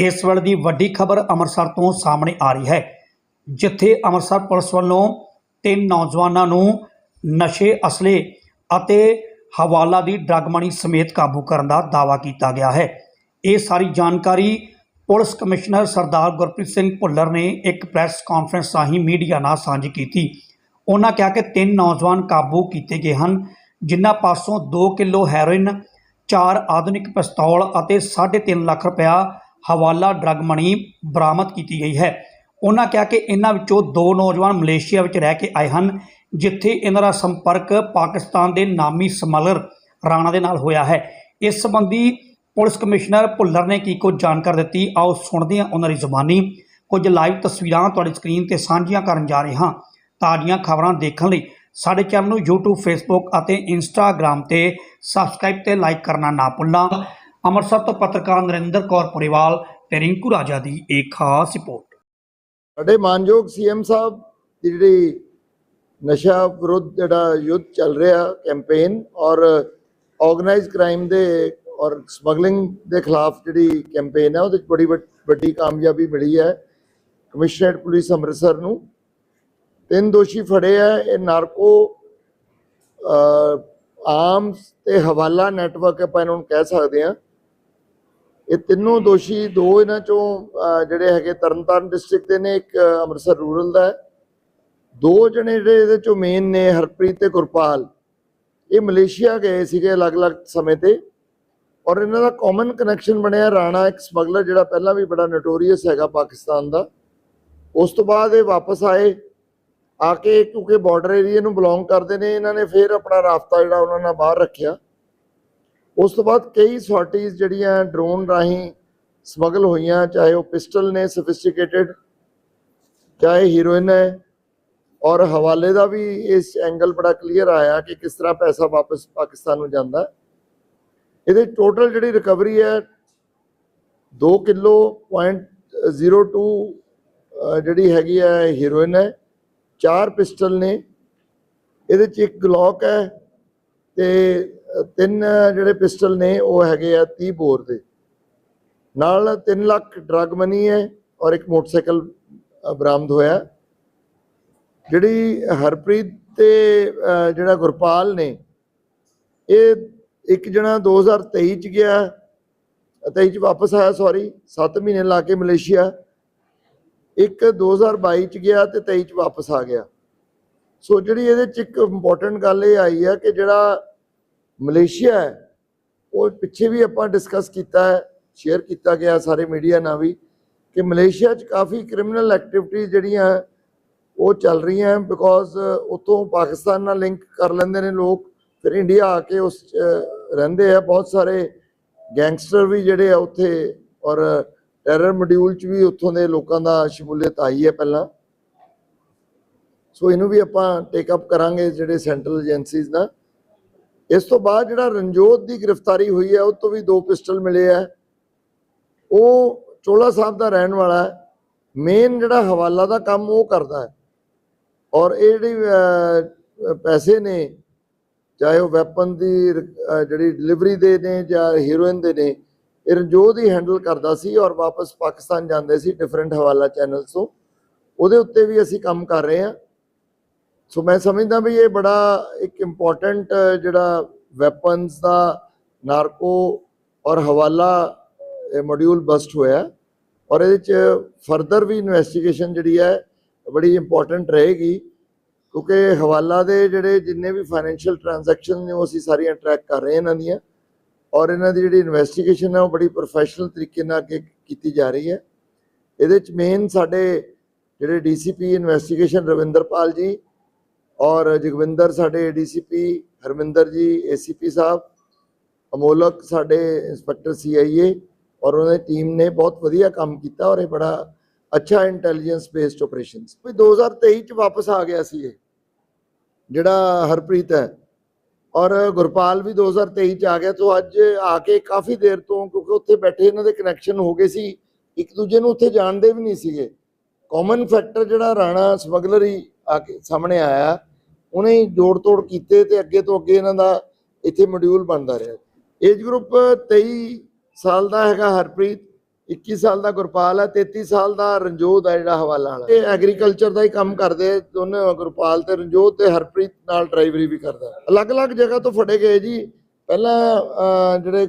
ਇਸ ਵੇਲੇ ਦੀ ਵੱਡੀ ਖਬਰ ਅੰਮ੍ਰਿਤਸਰ ਤੋਂ ਸਾਹਮਣੇ ਆ ਰਹੀ ਹੈ, ਜਿੱਥੇ ਅੰਮ੍ਰਿਤਸਰ ਪੁਲਿਸ ਵੱਲੋਂ ਤਿੰਨ ਨੌਜਵਾਨਾਂ ਨੂੰ ਨਸ਼ੇ ਅਸਲੇ ਅਤੇ ਹਵਾਲਾ ਦੀ ਡਰੱਗ ਮਨੀ ਸਮੇਤ ਕਾਬੂ ਕਰਨ ਦਾ ਦਾਅਵਾ ਕੀਤਾ ਗਿਆ ਹੈ। ਇਹ ਸਾਰੀ ਜਾਣਕਾਰੀ ਪੁਲਿਸ ਕਮਿਸ਼ਨਰ ਸਰਦਾਰ ਗੁਰਪ੍ਰੀਤ ਸਿੰਘ ਭੁੱਲਰ ਨੇ ਇੱਕ ਪ੍ਰੈਸ ਕਾਨਫਰੰਸ ਰਾਹੀਂ ਮੀਡੀਆ ਨਾਲ ਸਾਂਝੀ ਕੀਤੀ। ਉਹਨਾਂ ਕਿਹਾ ਕਿ ਤਿੰਨ ਨੌਜਵਾਨ ਕਾਬੂ ਕੀਤੇ ਗਏ ਹਨ, ਜਿਨ੍ਹਾਂ ਪਾਸੋਂ 2 ਕਿਲੋ ਹੈਰੋਇਨ, ਚਾਰ ਆਧੁਨਿਕ ਪਿਸਤੌਲ ਅਤੇ 3.5 ਲੱਖ ਰੁਪਇਆ ਹਵਾਲਾ ਡਰੱਗ ਮਨੀ ਬਰਾਮਦ ਕੀਤੀ ਗਈ ਹੈ। ਉਹਨਾਂ ਕਿਹਾ ਕਿ ਇਹਨਾਂ ਵਿੱਚੋਂ ਦੋ ਨੌਜਵਾਨ ਮਲੇਸ਼ੀਆ ਵਿੱਚ ਰਹਿ ਕੇ ਆਏ ਹਨ, ਜਿੱਥੇ ਇਹਨਾਂ ਦਾ ਸੰਪਰਕ ਪਾਕਿਸਤਾਨ ਦੇ ਨਾਮੀ ਸਮਗਲਰ ਰਾਣਾ ਦੇ ਨਾਲ ਹੋਇਆ ਹੈ। ਇਸ ਸੰਬੰਧੀ ਪੁਲਿਸ ਕਮਿਸ਼ਨਰ ਭੁੱਲਰ ਨੇ ਕੀ ਕੁਝ ਜਾਣਕਾਰੀ ਦਿੱਤੀ, ਆਓ ਸੁਣਦੇ ਹਾਂ ਉਹਨਾਂ ਦੀ ਜ਼ੁਬਾਨੀ। ਕੁਝ ਲਾਈਵ ਤਸਵੀਰਾਂ ਤੁਹਾਡੀ ਸਕਰੀਨ ਤੇ ਸਾਂਝੀਆਂ ਕਰਨ ਜਾ ਰਹੇ ਹਾਂ। ਤਾਜ਼ੀਆਂ ਖਬਰਾਂ ਦੇਖਣ ਲਈ ਸਾਡੇ ਚੈਨਲ ਨੂੰ YouTube, Facebook ਅਤੇ Instagram ਤੇ ਸਬਸਕ੍ਰਾਈਬ ਤੇ ਲਾਈਕ ਕਰਨਾ ਨਾ ਭੁੱਲਣਾ। ਅੰਮ੍ਰਿਤਸਰ ਤੋਂ ਪੱਤਰਕਾਰ ਨਰਿੰਦਰ ਕੌਰ ਪੁਰੇਵਾਲ ਤੇ ਰਿੰਕੂ ਰਾਜਾ ਦੀ ਇੱਕ ਖਾਸ ਰਿਪੋਰਟ। ਸਾਡੇ ਮਾਨਯੋਗ ਸੀਐਮ ਸਾਹਿਬ ਦੀ ਜਿਹੜੀ ਨਸ਼ਾ ਵਿਰੁੱਧ ਜਿਹੜਾ ਯੁੱਧ ਚੱਲ ਰਿਹਾ ਕੈਂਪੇਨ ਔਰ ਆਰਗੇਨਾਈਜ਼ ਕ੍ਰਾਈਮ ਦੇ ਔਰ ਸਮਗਲਿੰਗ ਦੇ ਖਿਲਾਫ ਜਿਹੜੀ ਕੈਂਪੇਨ ਹੈ, ਉਹਦੇ 'ਚ ਬੜੀ ਵੱਡ- ਵੱਡੀ ਕਾਮਯਾਬੀ ਮਿਲੀ ਹੈ ਕਮਿਸ਼ਨਰੇਟ ਪੁਲਿਸ ਅੰਮ੍ਰਿਤਸਰ ਨੂੰ। ਤਿੰਨ ਦੋਸ਼ੀ ਫੜੇ ਆ ਇਹ ਨਾਰਕੋ ਆਰਮਸ ਤੇ ਹਵਾਲਾ ਨੈਟਵਰਕ ਆਪਾਂ ਇਹਨਾਂ ਨੂੰ ਕਹਿ ਸਕਦੇ ਆ ਇਹ ਤਿੰਨੋਂ ਦੋਸ਼ੀ ਦੋ ਇਹਨਾਂ ਚੋਂ ਜਿਹੜੇ ਹੈਗੇ ਤਰਨਤਾਰਨ ਡਿਸਟ੍ਰਿਕਟ ਦੇ ਨੇ ਇੱਕ ਅੰਮ੍ਰਿਤਸਰ ਰੂਰਲ ਦਾ ਹੈ। ਦੋ ਜਣੇ ਜਿਹੜੇ ਇਹਦੇ ਚੋਂ ਮੇਨ ਨੇ ਹਰਪ੍ਰੀਤ ਤੇ ਗੁਰਪਾਲ। ਇਹ ਮਲੇਸ਼ੀਆ ਗਏ ਸੀਗੇ ਅਲੱਗ-ਅਲੱਗ ਸਮੇਂ ਤੇ ਔਰ ਇਹਨਾਂ ਦਾ ਕਾਮਨ ਕਨੈਕਸ਼ਨ ਬਣਿਆ ਰਾਣਾ ਇੱਕ ਸਮਗਲਰ ਜਿਹੜਾ ਪਹਿਲਾਂ ਵੀ ਬੜਾ ਨੋਟੋਰੀਅਸ ਹੈਗਾ ਪਾਕਿਸਤਾਨ ਦਾ। ਉਸ ਤੋਂ ਬਾਅਦ ਇਹ ਵਾਪਸ ਆਏ ਆ ਕੇ ਕਿਉਂਕਿ ਬਾਰਡਰ ਏਰੀਆ ਨੂੰ ਬਿਲੋਂਗ ਕਰਦੇ ਨੇ ਇਹਨਾਂ ਨੇ ਫਿਰ ਆਪਣਾ ਰਾਫਤਾ ਜਿਹੜਾ ਉਹਨਾਂ ਨਾਲ ਬਾਹਰ ਰੱਖਿਆ। ਉਸ ਤੋਂ ਬਾਅਦ ਕਈ ਸੌਰਟੀਜ਼ ਜਿਹੜੀਆਂ ਡਰੋਨ ਰਾਹੀਂ ਸਮਗਲ ਹੋਈਆਂ, ਚਾਹੇ ਉਹ ਪਿਸਟਲ ਨੇ, ਸੋਫਿਸਟੀਕੇਟਿਡ, ਚਾਹੇ ਹੀਰੋਇਨ ਹੈ ਔਰ ਹਵਾਲੇ ਦਾ ਵੀ ਇਸ ਐਂਗਲ ਬੜਾ ਕਲੀਅਰ ਆਇਆ ਕਿ ਕਿਸ ਤਰ੍ਹਾਂ ਪੈਸਾ ਵਾਪਸ ਪਾਕਿਸਤਾਨ ਨੂੰ ਜਾਂਦਾ। ਇਹਦੇ ਟੋਟਲ ਜਿਹੜੀ ਰਿਕਵਰੀ ਹੈ 2 ਕਿਲੋ ਪੁਆਇੰਟ 02 ਅਹ, ਜਿਹੜੀ ਹੈਗੀ ਹੈ, ਹੀਰੋਇਨ ਹੈ, ਚਾਰ ਪਿਸਟਲ ਨੇ। ਇਹਦੇ ਚ ਇੱਕ ਗਲੌਕ ਹੈ, ਤੇ ਤਿੰਨ ਜਿਹੜੇ ਪਿਸਟਲ ਨੇ, ਉਹ ਹੈਗੇ ਆ 30 ਬੋਰ ਦੇ। ਨਾਲ 3 ਲੱਖ ਡਰਗ ਮਨੀ ਹੈ ਔਰ ਇੱਕ ਮੋਟਰਸਾਈਕਲ ਬਰਾਮਦ ਹੋਇਆ। ਜਿਹੜੀ ਹਰਪ੍ਰੀਤ ਤੇ ਜਿਹੜਾ ਗੁਰਪਾਲ ਨੇ, ਇਹ ਇੱਕ ਜਣਾ 2023 ਚ ਗਿਆ 23 ਚ ਵਾਪਸ ਆਇਆ ਸੌਰੀ 7 ਮਹੀਨੇ ਲਾ ਕੇ ਮਲੇਸ਼ੀਆ। ਇੱਕ 2022 ਚ ਗਿਆ ਤੇ 23 ਚ ਵਾਪਸ ਆ ਗਿਆ। ਸੋ ਜਿਹੜੀ ਇਹਦੇ ਚ ਇੱਕ ਇੰਪੋਰਟੈਂਟ ਗੱਲ ਇਹ ਆਈ ਹੈ ਕਿ ਜਿਹੜਾ ਮਲੇਸ਼ੀਆ ਹੈ, ਉਹ ਪਿੱਛੇ ਵੀ ਆਪਾਂ ਡਿਸਕਸ ਕੀਤਾ ਹੈ ਸ਼ੇਅਰ ਕੀਤਾ ਗਿਆ ਸਾਰੇ ਮੀਡੀਆ ਨਾਲ ਵੀ, ਕਿ ਮਲੇਸ਼ੀਆ 'ਚ ਕਾਫੀ ਕ੍ਰਿਮੀਨਲ ਐਕਟੀਵਿਟੀਜ਼ ਜਿਹੜੀਆਂ ਉਹ ਚੱਲ ਰਹੀਆਂ ਬਿਕੋਜ਼ ਉਤੋਂ ਪਾਕਿਸਤਾਨ ਨਾਲ ਲਿੰਕ ਕਰ ਲੈਂਦੇ ਨੇ ਲੋਕ, ਫਿਰ ਇੰਡੀਆ ਆ ਕੇ ਉਸ 'ਚ ਰਹਿੰਦੇ ਆ, ਬਹੁਤ ਸਾਰੇ ਗੈਂਗਸਟਰ ਵੀ ਜਿਹੜੇ ਆ ਉੱਥੇ ਔਰ ਟੈਰਰ ਮੋਡਿਊਲ 'ਚ ਵੀ ਉੱਥੋਂ ਦੇ ਲੋਕਾਂ ਦਾ ਸ਼ਮੂਲੀਅਤ ਆਈ ਹੈ ਪਹਿਲਾਂ। ਸੋ ਇਹਨੂੰ ਵੀ ਆਪਾਂ ਟੇਕ ਅਪ ਕਰਾਂਗੇ ਜਿਹੜੇ ਸੈਂਟਰਲ ਏਜੰਸੀਜ਼ ਨਾਲ। ਇਸ ਤੋਂ ਬਾਅਦ ਜਿਹੜਾ ਰਣਜੋਤ ਦੀ ਗ੍ਰਿਫਤਾਰੀ ਹੋਈ ਹੈ, ਉਹ ਤੋਂ ਵੀ ਦੋ ਪਿਸਟਲ ਮਿਲੇ ਆ ਉਹ ਚੋਲਾ ਸਾਹਿਬ ਦਾ ਰਹਿਣ ਵਾਲਾ ਹੈ। ਮੇਨ ਜਿਹੜਾ ਹਵਾਲਾ ਦਾ ਕੰਮ ਉਹ ਕਰਦਾ ਹੈ। ਔਰ ਇਹ ਜਿਹੜੀ ਪੈਸੇ ਨੇ, ਚਾਹੇ ਉਹ ਵੈਪਨ ਦੀ ਜਿਹੜੀ ਡਿਲੀਵਰੀ ਦੇ ਨੇ ਜਾਂ ਹੀਰੋਇਨ ਦੇ ਨੇ, ਇਹ ਰਣਜੋਤ ਹੀ ਹੈਂਡਲ ਕਰਦਾ ਸੀ ਔਰ ਵਾਪਸ ਪਾਕਿਸਤਾਨ ਜਾਂਦੇ ਸੀ ਡਿਫਰੈਂਟ ਹਵਾਲਾ ਚੈਨਲਸ ਤੋਂ। ਉਹਦੇ ਉੱਤੇ ਵੀ ਅਸੀਂ ਕੰਮ ਕਰ ਰਹੇ ਹਾਂ। ਸੋ ਮੈਂ ਸਮਝਦਾ ਵੀ ਇਹ ਬੜਾ ਇੱਕ ਇੰਪੋਰਟੈਂਟ ਜਿਹੜਾ ਵੈਪਨਸ ਦਾ ਨਾਰਕੋ ਔਰ ਹਵਾਲਾ ਮੋਡਿਊਲ ਬਸਟ ਹੋਇਆ ਔਰ ਇਹਦੇ ਚ ਫਰਦਰ ਵੀ ਇਨਵੈਸਟੀਗੇਸ਼ਨ ਜਿਹੜੀ ਹੈ, ਬੜੀ ਇੰਪੋਰਟੈਂਟ ਰਹੇਗੀ। ਕਿਉਂਕਿ ਹਵਾਲਾ ਦੇ ਜਿਹੜੇ ਜਿੰਨੇ ਵੀ ਫਾਈਨੈਂਸ਼ੀਅਲ ਟ੍ਰਾਂਜੈਕਸ਼ਨ ਨੇ, ਉਹ ਅਸੀਂ ਸਾਰੀਆਂ ਟਰੈਕ ਕਰ ਰਹੇ ਇਹਨਾਂ ਦੀਆਂ। ਔਰ ਇਹਨਾਂ ਦੀ ਜਿਹੜੀ ਇਨਵੈਸਟੀਗੇਸ਼ਨ ਹੈ, ਉਹ ਬੜੀ ਪ੍ਰੋਫੈਸ਼ਨਲ ਤਰੀਕੇ ਨਾਲ ਅੱਗੇ ਕੀਤੀ ਜਾ ਰਹੀ ਹੈ। ਇਹਦੇ ਚ ਮੇਨ ਸਾਡੇ ਜਿਹੜੇ ਡੀਸੀਪੀ ਇਨਵੈਸਟੀਗੇਸ਼ਨ ਰਵਿੰਦਰਪਾਲ ਜੀ ਔਰ ਜਗਵਿੰਦਰ ਸਾਡੇ ਡੀਸੀਪੀ, ਹਰਮਿੰਦਰ ਜੀ, ਏਸੀਪੀ ਸਾਹਿਬ, ਅਮੋਲਕ ਸਾਡੇ ਇੰਸਪੈਕਟਰ ਸੀਆਈਏ ਔਰ ਉਹਨਾਂ ਦੀ ਟੀਮ ਨੇ ਬਹੁਤ ਵਧੀਆ ਕੰਮ ਕੀਤਾ ਔਰ ਇਹ ਬੜਾ ਅੱਛਾ ਇੰਟੈਲੀਜੈਂਸ ਬੇਸਡ ਆਪਰੇਸ਼ਨਸ। ਵੀ 2023 ਚ ਵਾਪਸ ਆ ਗਿਆ ਸੀ ਇਹ, ਜਿਹੜਾ ਹਰਪ੍ਰੀਤ ਹੈ। ਔਰ ਗੁਰਪਾਲ ਵੀ 2023 ਚ ਆ ਗਿਆ, ਤੋਂ ਅੱਜ ਆ ਕੇ ਕਾਫੀ ਦੇਰ ਤੋਂ ਕਿਉਂਕਿ ਉੱਥੇ ਬੈਠੇ ਇਹਨਾਂ ਦੇ ਕਨੈਕਸ਼ਨ ਹੋ ਗਏ ਸੀ, ਇੱਕ ਦੂਜੇ ਨੂੰ ਉੱਥੇ ਜਾਣਦੇ ਵੀ ਨਹੀਂ ਸੀਗੇ। ਕਾਮਨ ਫੈਕਟਰ ਜਿਹੜਾ ਰਾਣਾ ਸਮਗਲਰ ਹੀ ਆ ਕੇ ਸਾਹਮਣੇ ਆਇਆ ਉਹਨੇ ਹੀ ਜੋੜ ਤੋੜ ਕੀਤੇ ਤੇ ਅੱਗੇ ਤੋਂ ਅੱਗੇ ਇਹਨਾਂ ਦਾ ਇੱਥੇ ਮੋਡਿਊਲ ਬਣਦਾ ਰਿਹਾ। ਏਜ ਗਰੁੱਪ 23 ਸਾਲ ਦਾ ਹੈਗਾ ਹਰਪ੍ਰੀਤ 21 ਸਾਲ ਦਾ ਗੁਰਪਾਲ ਹੈ 33 ਸਾਲ ਦਾ ਰਣਜੋਤ ਹੈ ਜਿਹੜਾ ਹਵਾਲਾ ਵਾਲਾ। ਇਹ ਐਗਰੀਕਲਚਰ ਦਾ ਹੀ ਕੰਮ ਕਰਦੇ ਆ, ਦੋਨੇ ਗੁਰਪਾਲ ਤੇ ਰਣਜੋਤ ਤੇ ਹਰਪ੍ਰੀਤ ਨਾਲ ਡਰਾਈਵਰੀ ਵੀ ਕਰਦਾ। ਅਲੱਗ-ਅਲੱਗ ਜਗ੍ਹਾ ਤੋਂ ਫੜੇ ਗਏ ਜੀ। ਪਹਿਲਾਂ ਜਿਹੜੇ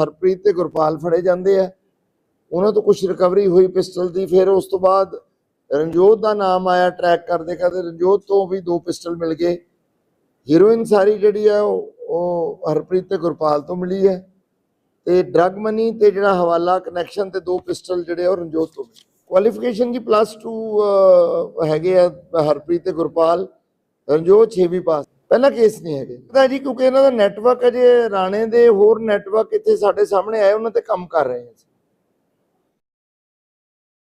ਹਰਪ੍ਰੀਤ ਤੇ ਗੁਰਪਾਲ ਫੜੇ ਜਾਂਦੇ ਆ। ਉਹਨਾਂ ਤੋਂ ਕੁਝ ਰਿਕਵਰੀ ਹੋਈ ਪਿਸਟਲ ਦੀ ਫਿਰ ਉਸ ਤੋਂ ਬਾਅਦ ਰਣਜੋਤ ਦਾ ਨਾਮ ਆਇਆ ਟਰੈਕ ਕਰਦੇ ਕਰਦੇ ਰਣਜੋਤ ਤੋਂ ਵੀ ਦੋ ਪਿਸਟਲ ਮਿਲ ਗਏ। ਹੀਰੋਇਨ ਸਾਰੀ ਜਿਹੜੀ ਆ, ਉਹ ਹਰਪ੍ਰੀਤ ਤੇ ਗੁਰਪਾਲ ਤੋਂ ਮਿਲੀ ਹੈ। ਤੇ ਡਰਗ ਮਨੀ ਤੇ ਜਿਹੜਾ ਹਵਾਲਾ ਕਨੈਕਸ਼ਨ ਤੇ ਦੋ ਪਿਸਟਲ ਜਿਹੜੇ ਆ, ਉਹ ਰਣਜੋਤ ਤੋਂ ਮਿਲੇ। ਕੁਆਲੀਫਿਕੇਸ਼ਨ ਕੀ ਪਲੱਸ 2 ਹੈਗੇ ਆ, ਹਰਪ੍ਰੀਤ ਤੇ ਗੁਰਪਾਲ। ਰਣਜੋਤ 6ਵੀਂ ਪਾਸ ਪਹਿਲਾ ਕੇਸ ਨਹੀਂ ਹੈਗੇ। ਪਤਾ ਜੀ, ਕਿਉਂਕਿ ਇਹਨਾਂ ਦਾ ਨੈਟਵਰਕ ਅਜੇ ਰਾਣੇ ਦੇ ਹੋਰ ਨੈਟਵਰਕ ਇੱਥੇ ਸਾਡੇ ਸਾਹਮਣੇ ਆਏ, ਉਹਨਾਂ ਤੇ ਕੰਮ ਕਰ ਰਹੇ ਹਾਂ